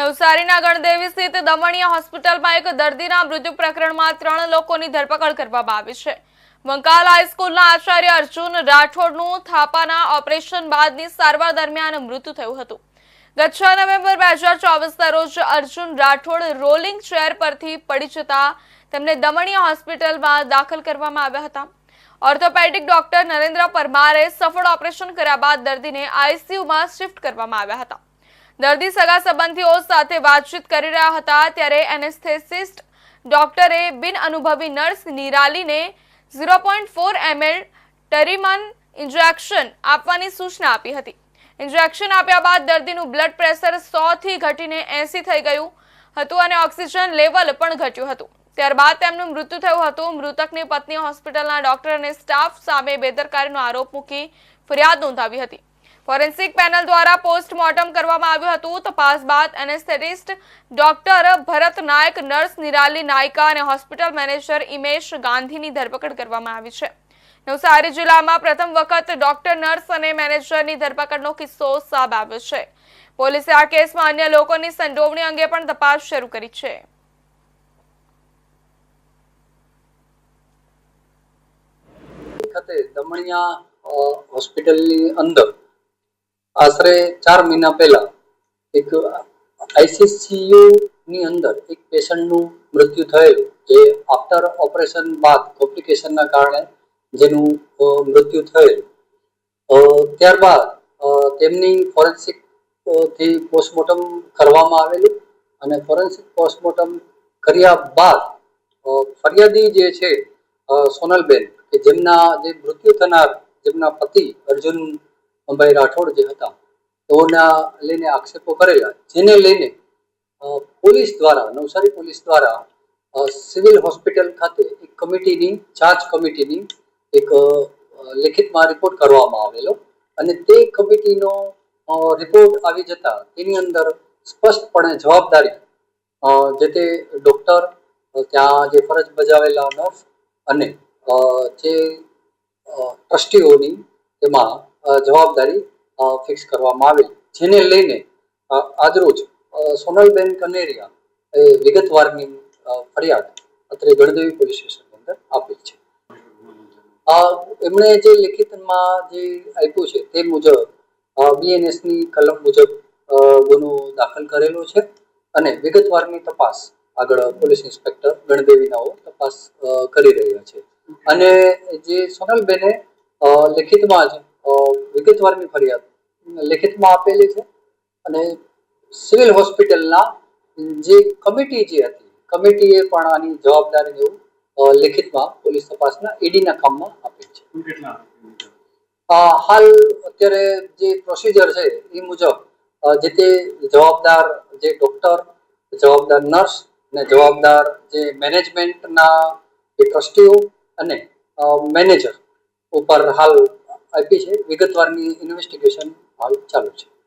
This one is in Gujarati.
નવસારીના ગણદેવી સ્થિત દમણિયા હોસ્પિટલમાં એક દર્દીના મૃત્યુ પ્રકરણમાં ત્રણ લોકોની ધરપકડ કરવામાં આવી છે. વંકાલ હાઈસ્કૂલના આચાર્ય અર્જુન રાઠોડનું થાપાના ઓપરેશન બાદની સારવાર દરમિયાન મૃત્યુ થયું હતું. ગત છ નવેમ્બર બે હજાર ચોવીસના રોજ અર્જુન રાઠોડ રોલિંગ ચેર પરથી પડી જતા તેમને દમણિયા હોસ્પિટલમાં દાખલ કરવામાં આવ્યા હતા. ઓર્થોપેડિક ડોક્ટર નરેન્દ્ર પરમારે સફળ ઓપરેશન કર્યા બાદ દર્દીને આઈસીયુમાં શિફ્ટ કરવામાં આવ્યા હતા. દર્દી સગા સંબંધીઓ સાથે વાતચીત કરી રહ્યા હતા ત્યારે એનેસ્થેસિસ્ટ ડોક્ટરે બિન અનુભવી નર્સ નિરાલીને ઝીરો પોઈન્ટ ફોર એમએલ ટરીમન ઇન્જેક્શન આપવાની સૂચના આપી હતી. ઇન્જેક્શન આપ્યા બાદ દર્દીનું બ્લડ પ્રેશર સોથી ઘટીને એસી થઈ ગયું હતું અને ઓક્સિજન લેવલ પણ ઘટ્યું હતું. ત્યારબાદ તેમનું મૃત્યુ થયું હતું. મૃતકની પત્ની હોસ્પિટલના ડોક્ટર અને સ્ટાફ સામે બેદરકારીનો આરોપ મૂકી ફરિયાદ નોંધાવી હતી. ફોરેન્સિક પેનલ દ્વારા પોસ્ટમોર્ટમ કરવામાં આવ્યું હતું. તપાસ બાદ anaesthetist doctor Bharat Nayak, nurse Nirali Nayaka અને હોસ્પિટલ મેનેજર ઇમેશ ગાંધીની ધરપકડ કરવામાં આવી છે. નવસારી જિલ્લામાં પ્રથમ વખત ડોક્ટર, નર્સ અને મેનેજરની ધરપકડનો કિસ્સો સાબ આવ્યો છે. પોલીસે આ કેસમાં અન્ય લોકોની સંડોવણી અંગે પણ તપાસ શરૂ કરી છે. હોસ્પિટલની અંદર આશરે ચાર મહિના પહેલા એક આઈસીસીયુ ની અંદર એક પેશન્ટનું મૃત્યુ થયેલું, જે આફ્ટર ઓપરેશન બાદ કોમ્પ્લિકેશનના કારણે જેનું મૃત્યુ થયેલું. ત્યારબાદ તેમની ફોરેન્સિકથી પોસ્ટમોર્ટમ કરવામાં આવેલું અને ફોરેન્સિક પોસ્ટમોર્ટમ કર્યા બાદ ફરિયાદી જે છે સોનલબેન, કે જેમના જે મૃત્યુ થનાર, જેમના પતિ અર્જુન ભાઈ રાઠોડ જે હતા, તેઓના લઈને આક્ષેપો કરેલા, જેને લઈને પોલીસ દ્વારા, નવસારી પોલીસ દ્વારા સિવિલ હોસ્પિટલ ખાતે એક કમિટીની ચાર્જ કમિટીની એક લેખિતમાં રિપોર્ટ કરવામાં આવેલો અને તે કમિટીનો રિપોર્ટ આવી જતા તેની અંદર સ્પષ્ટપણે જવાબદારી જે તે ડૉક્ટર ત્યાં જે ફરજ બજાવેલા નર્સ અને જે ટ્રસ્ટીઓની તેમાં જવાબદારી ફિક્સ કરવામાં આવેલી જેને લઈને આજરોજ સોનલબેન કનેરિયા એ વિગતવારની ફરિયાદ અત્રે ગણદેવી પોલીસ સ્ટેશનની અંદર આપેલ છે. એમણે જે લેખિતમાં જે આપ્યું છે તે મુજબ બીએનએસની કલમ મુજબ ગુનો દાખલ કરેલો છે અને વિગતવારની તપાસ આગળ પોલીસ ઇન્સ્પેક્ટર ગણદેવીનાઓ તપાસ કરી રહ્યા છે. અને જે સોનલબેને લેખિતમાં જ વિગતવારની ફરિયાદ લેખિતમાં આપેલી છે અને સિવિલ હોસ્પિટલના જે કમિટી જે હતી કમિટીએ પણ આની જવાબદારી જેવું લેખિતમાં પોલીસ તપાસના ઈડીના કામમાં આપેલ છે. હાલ અત્યારે જે પ્રોસિજર છે એ મુજબ જે તે જવાબદાર જે ડોક્ટર જવાબદાર નર્સ ને જવાબદાર જે મેનેજમેન્ટના જે ટ્રસ્ટીઓ અને મેનેજર ઉપર હાલ છે. વિગતવારની ઇન્વેસ્ટિગેશન હાલ ચાલુ છે.